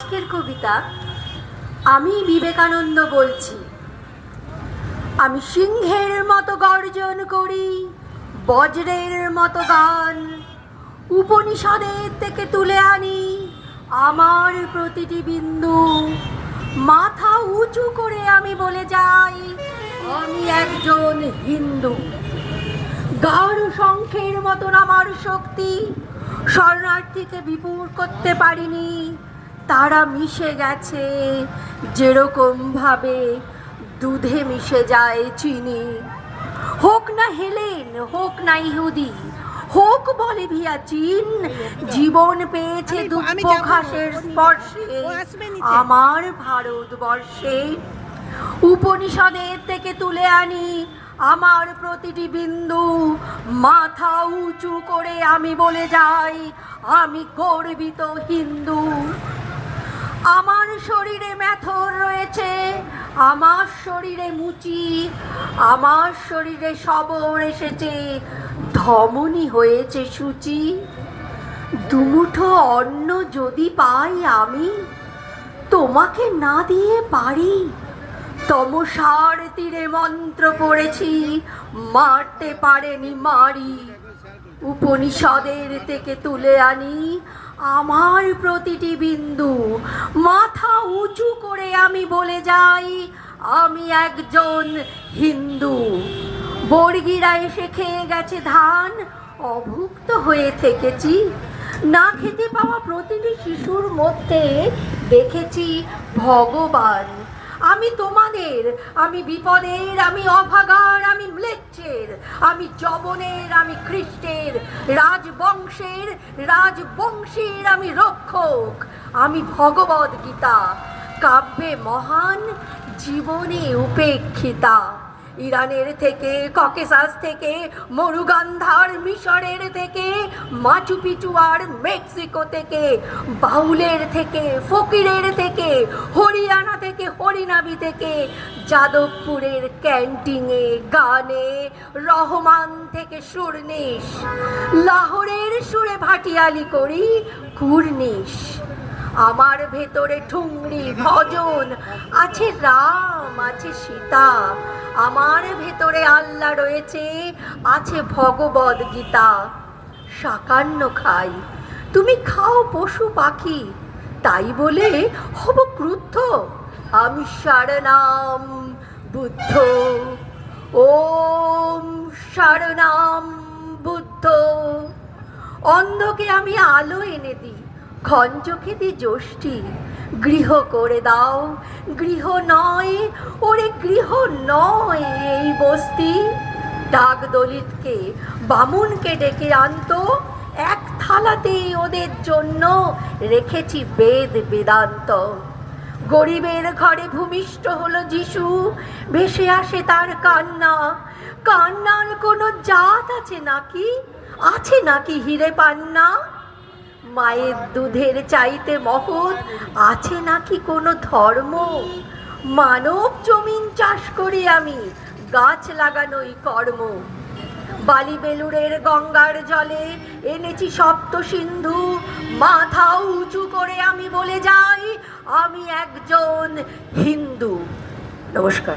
আজকের কবিতা, আমি বিবেকানন্দ বলছি, আমি সিংহের মতো গর্জন করি, বজ্রের মতো গান, উপনিষদের থেকে তুলে আনি আমার প্রতিটি বিন্দু। মাথা উঁচু করে আমি বলে যাই, আমি একজন হিন্দু। গাঢ় শঙ্খের মতন আমার শক্তি, শরণার্থীকে বিপুল করতে পারিনি। তারা মিশে গেছে। যেরকম ভাবে দুধে মিশে যায় চিনি। হোক না হেলেন হোক না ইহুদি হোক বলে ভিয়া চীন জীবন পেয়েছে দুঃখ ঘাসের স্পর্শে। আমার ভারতবর্ষে। উপনিষদের থেকে তুলে আনি আমার প্রতিটি বিন্দু। মাথা উঁচু করে আমি বলে যাই আমি গর্বিত হিন্দু। আমার শরীরে মেথর রয়েছে, আমার শরীরে মুচি, আমার শরীরে সবর এসেছে, ধমনী হয়েছে সূচি, দুমুঠো অন্ন যদি পাই আমি, তোমাকে না দিয়ে পারি। তমসার তীরে মন্ত্র পড়েছি, মারতে পারেনি মারি। উপনিষদের থেকে তুলে আনি আমার প্রতিটি বিন্দু। মাথা উঁচু করে আমি বলে যাই, আমি একজন হিন্দু। বর্গিরা এসে খেয়ে গেছে ধান, অভুক্ত হয়ে থেকেছি। না খেতে পাওয়া প্রতিটি শিশুর মধ্যে দেখেছি ভগবান। আমি তোমাদের, আমি বিপদের, আমি অভাগার, আমি ম্লেচ্ছের, আমি জবনের আমি খ্রিস্টের, রাজবংশের রাজবংশের আমি রক্ষক, আমি ভগবদ্গীতা, কাব্যে মহান, জীবনে উপেক্ষিতা। ইরানের থেকে, ককেসাস থেকে, মরুগান্ধার মিশরের থেকে মাচু পিচু আর মেক্সিকো থেকে, বাউলের থেকে, ফকিরের থেকে, হরিয়ানা থেকে, হরিনাবি থেকে, যাদবপুরের ক্যান্টিনে গানে রহমান থেকে সুরনিশ, লাহোরের সুরে ভাটিয়ালি করি কুর্নিশ আমার ভেতরে ঠুংরি ভজন। আছে রাম, আছে সীতা। আমার ভেতরে আল্লাহ রয়েছে, আছে ভগবদ গীতা। সাকান্ন খাই। তুমি খাও পশু পাখি। তাই বলে হব ক্রুদ্ধ। আমি সারনাম বুদ্ধ। ওম সারনাম বুদ্ধ। অন্ধকে আমি আলো এনে দিই। খঞ্জকে দি যষ্টি, গৃহ করে দাও। গৃহ নয়, ওরে গৃহ নয় এই বস্তি। ডাক দলিতকে বামুনকে ডেকে আনতো। এক থালাতেই ওদের জন্য রেখেছি বেদ বেদান্ত। গরিবের ঘরে ভূমিষ্ঠ হলো যিশু, ভেসে আসে তার কান্না। কান্নার কোনো জাত আছে নাকি? আছে নাকি হিরে পান্না? মায়ের দুধের চাইতে মহৎ আছে নাকি কোনো ধর্ম? মানব জমিন চাষ করি আমি, গাছ লাগানোই কর্ম। বালি বেলুরের গঙ্গার জলে এনেছি সপ্ত সিন্ধু, মাথা উঁচু করে আমি বলে যাই, আমি একজন হিন্দু। নমস্কার।